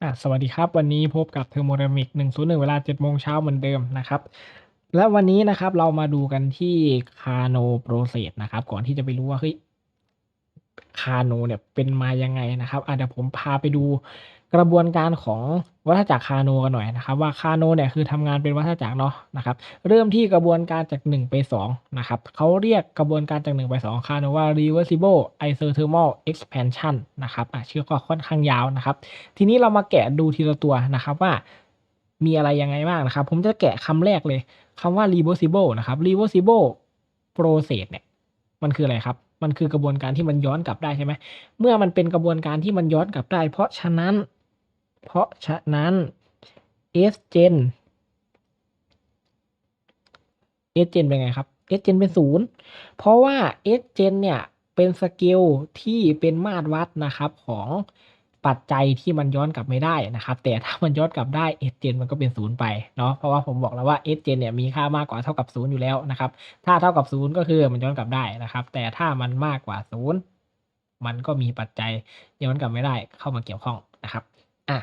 อ่าสวัสดีครับ วันนี้พบกับเทอร์โมเดมิก101 เวลา7โมงเช้าเหมือนเดิมนะครับ และวันนี้นะครับเรามาดูกันที่คาโนโปรเซสนะครับ ก่อนที่จะไปรู้ว่าเฮ้ยคาโนเนี่ยเป็นมายังไงนะครับอ่าเดี๋ยวผมพาไปดู กระบวนการของวัฏจักร Carnot กันหน่อยนะครับว่า Carnot เนี่ยคือทำงานเป็นวัฏจักรเนาะนะครับเริ่มที่กระบวนการจาก 1 ไป 2 นะครับเขาเรียกกระบวนการจาก 1 ไป2 Carnot ว่า reversible isothermal expansion นะครับอ่าชื่อก็ค่อนข้างยาวนะครับ ทีนี้เรามาแกะดูทีละตัวนะครับว่ามีอะไรยังไงบ้างนะครับ ผมจะแกะคำแรกเลยคำว่า reversible นะครับ reversible process เนี่ยมันคืออะไรครับ มันคือกระบวนการที่มันย้อนกลับได้ใช่ไหมเมื่อมันเป็นกระบวนการที่มันย้อนกลับได้ เพราะฉะนั้น เพราะฉะนั้น S gen S gen เป็นไงครับ S gen เป็นศูนย์เพราะว่า S gen เนี่ยเป็นสเกลที่เป็นมาตรวัดนะครับของปัจจัยที่มันย้อนกลับไม่ได้นะครับ แต่ถ้ามันย้อนกลับได้ S gen มันก็เป็นศูนย์ไปเนาะเพราะว่าผมบอกแล้วว่า S gen เนี่ยมีค่ามากกว่าเท่ากับศูนย์อยู่แล้วนะครับ ถ้าเท่ากับศูนย์ก็คือมันย้อนกลับได้นะครับ แต่ถ้ามันมากกว่าศูนย์มันก็มีปัจจัยย้อนกลับไม่ได้เข้ามาเกี่ยวข้องนะครับ อะ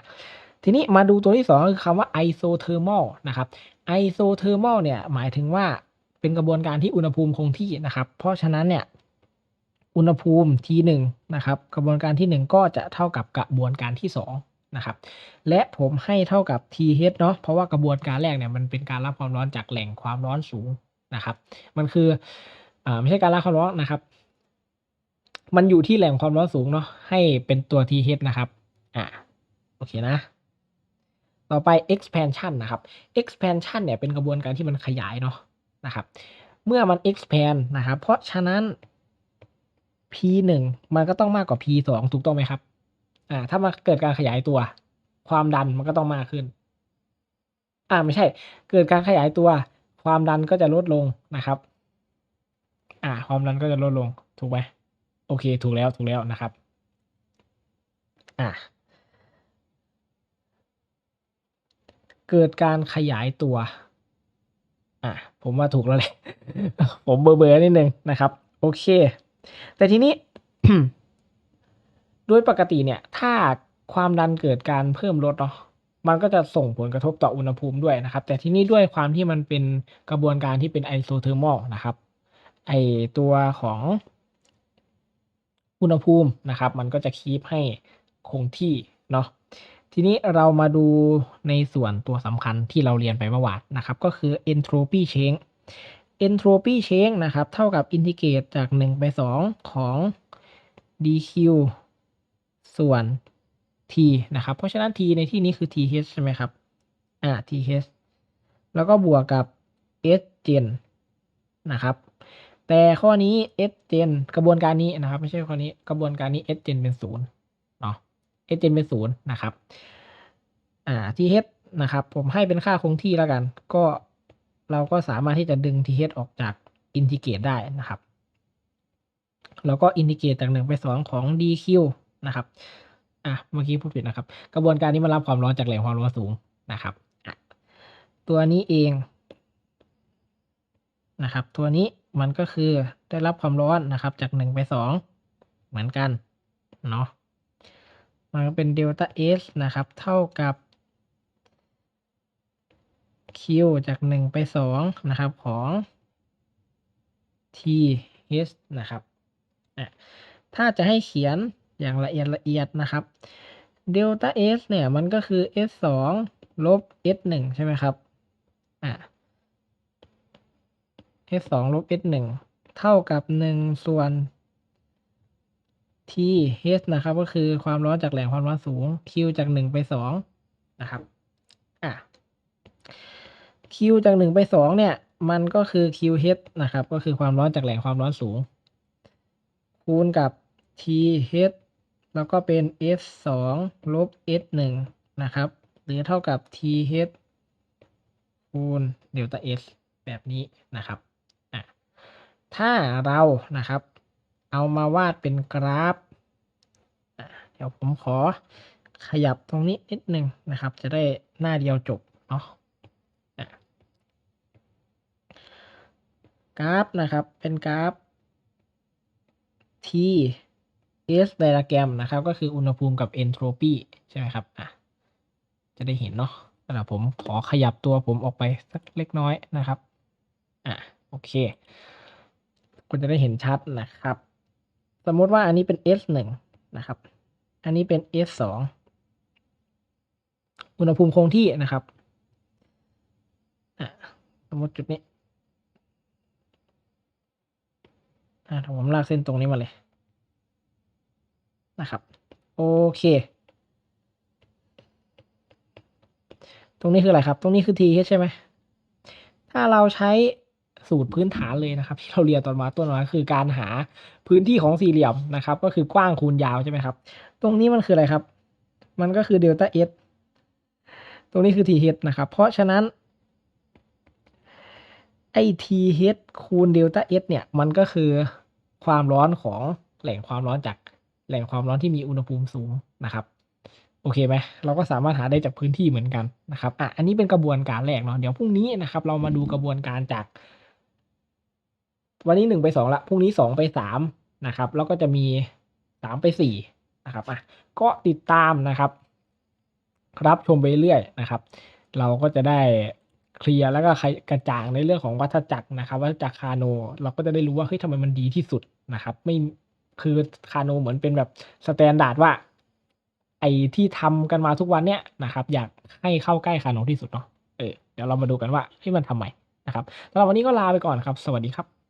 ทีนี้มาดูตัวที่สองคือคำว่า isothermal นะครับ isothermal เนี่ยหมายถึงว่าเป็นกระบวนการที่อุณหภูมิคงที่นะครับ เพราะฉะนั้นเนี่ยอุณหภูมิ T1 นะครับ กระบวนการที่ 1 ก็จะเท่ากับกระบวนการที่2นะครับ และผมให้เท่ากับ TH เนาะเพราะว่ากระบวนการแรกเนี่ยมันเป็นการรับความร้อนจากแหล่งความร้อนสูงนะครับ มันคืออ่าไม่ใช่การรับความร้อนนะครับ มันอยู่ที่แหล่งความร้อนสูงเนาะให้เป็นตัว TH นะครับอ่า โอเคนะ ต่อไป expansion นะครับ expansion เนี่ยเป็นกระบวนการที่มันขยายเนาะนะครับ เมื่อมัน expand นะครับ เพราะฉะนั้น p หนึ่งมันก็ต้องมากกว่า p สองถูกต้องไหมครับ อ่า ถ้ามันเกิดการขยายตัว ความดันมันก็ต้องมากขึ้น อ่า ไม่ใช่ เกิดการขยายตัว ความดันก็จะลดลงนะครับ อ่า ความดันก็จะลดลง ถูกไหม โอเค ถูกแล้ว ถูกแล้วนะครับ อ่า เกิดการขยายตัว อะ ผมว่าถูกแล้วแหละ ผมเบอร์เบอร์นิดนึงนะครับ โอเค แต่ทีนี้โดยปกติเนี่ย ถ้าความดันเกิดการเพิ่มลดเนาะมันก็จะส่งผลกระทบต่ออุณหภูมิด้วยนะครับ แต่ที่นี้ด้วยความที่มันเป็นกระบวนการที่เป็นไอโซเทอร์มอลนะครับ ไอตัวของอุณหภูมินะครับ มันก็จะคีปให้คงที่เนาะ ทีนี้เรามาดูในส่วนตัวสำคัญที่เราเรียนไปเมื่อวานนะครับ ก็คือ entropy change entropy change นะครับ เท่ากับ integrate จาก 1 ไป 2 ของ dq ส่วน t นะครับ เพราะฉะนั้น t ในที่นี้คือ th ใช่ไหมครับ อ่า th แล้วก็บวกกับ s gen นะครับ แต่ข้อนี้ s gen กระบวนการนี้นะครับ ไม่ใช่ข้อนี้ กระบวนการนี้ s gen เป็น 0 h เจเป็นศูนย์นะครับอ่าที่ h นะครับ ผมให้เป็นค่าคงที่แล้วกัน ก็เราก็สามารถที่จะดึง th ออกจากอินทิเกรตได้นะครับ แล้วก็อินทิเกรตจากหนึ่งไปสองของ dq นะครับอะเมื่อกี้พูดผิดนะครับ กระบวนการนี้มันรับความร้อนจากแหล่งความร้อนสูงนะครับ ตัวนี้เองนะครับ ตัวนี้มันก็คือได้รับความร้อนนะครับ จากหนึ่งไปสองเหมือนกันเนาะ มันก็เป็นเดลต้า S นะครับ เท่ากับ Q จากหนึ่งไปสองนะครับของ T H นะครับอะถ้าจะให้เขียนอย่างละเอียดละเอียดนะครับเดลต้า S เนี่ย มันก็คือ S สองลบ S หนึ่งใช่ไหมครับอะ S สองลบ S หนึ่งเท่ากับหนึ่งส่วน T H นะครับ ก็คือความร้อนจากแหล่งความร้อนสูง Q จากหนึ่งไปสองนะครับ อะ Q จากหนึ่งไปสองเนี่ย มันก็คือ QH นะครับ ก็คือความร้อนจากแหล่งความร้อนสูง คูณกับ TH แล้วก็เป็น S สองลบ S หนึ่งนะครับ หรือเท่ากับ TH คูณเดลต้า S แบบนี้นะครับ อะ ถ้าเรานะครับ เอามาวาดเป็นกราฟ เดี๋ยวผมขอขยับตรงนี้นิดนึงนะครับ จะได้หน้าเดียวจบเนาะกราฟนะครับ เป็นกราฟ T S ไดอะแกรมนะครับ ก็คืออุณหภูมิกับ entropy ใช่ไหมครับอะจะได้เห็นเนาะเดี๋ยวผมขอขยับตัวผมออกไปสักเล็กน้อยนะครับ อะ โอเค คุณจะได้เห็นชัดนะครับ สมมติว่าอันนี้เป็น S หนึ่งนะครับ อันนี้เป็น S สองอุณหภูมิคงที่นะครับสมมติจุดนี้ถ้าผมลากเส้นตรงนี้มาเลยนะครับ โอเค ตรงนี้คืออะไรครับ ตรงนี้คือ TH ใช่ไหม ถ้าเราใช้ สูตรพื้นฐานเลยนะครับ ที่เราเรียนตอนมาต้นมาคือการหาพื้นที่ของสี่เหลี่ยมนะครับ ก็คือกว้างคูณยาวใช่ไหมครับ ตรงนี้มันคืออะไรครับ มันก็คือเดลต้า S ตรงนี้คือ TH นะครับ เพราะฉะนั้นไอ้ TH คูณเดลต้า S เนี่ยมันก็คือความร้อนของแหล่งความร้อนจากแหล่งความร้อนที่มีอุณหภูมิสูงนะครับโอเคไหมเราก็สามารถหาได้จากพื้นที่เหมือนกันนะครับอะอันนี้เป็นกระบวนการแรกเนาะเดี๋ยวพรุ่งนี้นะครับ เรามาดูกระบวนการจาก วันนี้หนึ่งไปสองละพรุ่งนี้สองไปสามนะครับ แล้วก็จะมีสามไปสี่นะครับอะก็ติดตามนะครับ รับชมไปเรื่อยนะครับ เราก็จะได้เคลียร์แล้วก็กระจ่างในเรื่องของวัฏจักรนะครับ วัฏจักรคาโน เราก็จะได้รู้ว่าเฮ้ยทำไมมันดีที่สุดนะครับ ไม่คือคาโนเหมือนเป็นแบบสแตนดาร์ดว่า ไอ้ที่ทำกันมาทุกวันเนี้ยนะครับ อยากให้เข้าใกล้คาโนที่สุดเนาะเออเดี๋ยวเรามาดูกันว่าเฮ้ยมันทำไมนะครับสำหรับวันนี้ก็ลาไปก่อนครับ สวัสดีครับ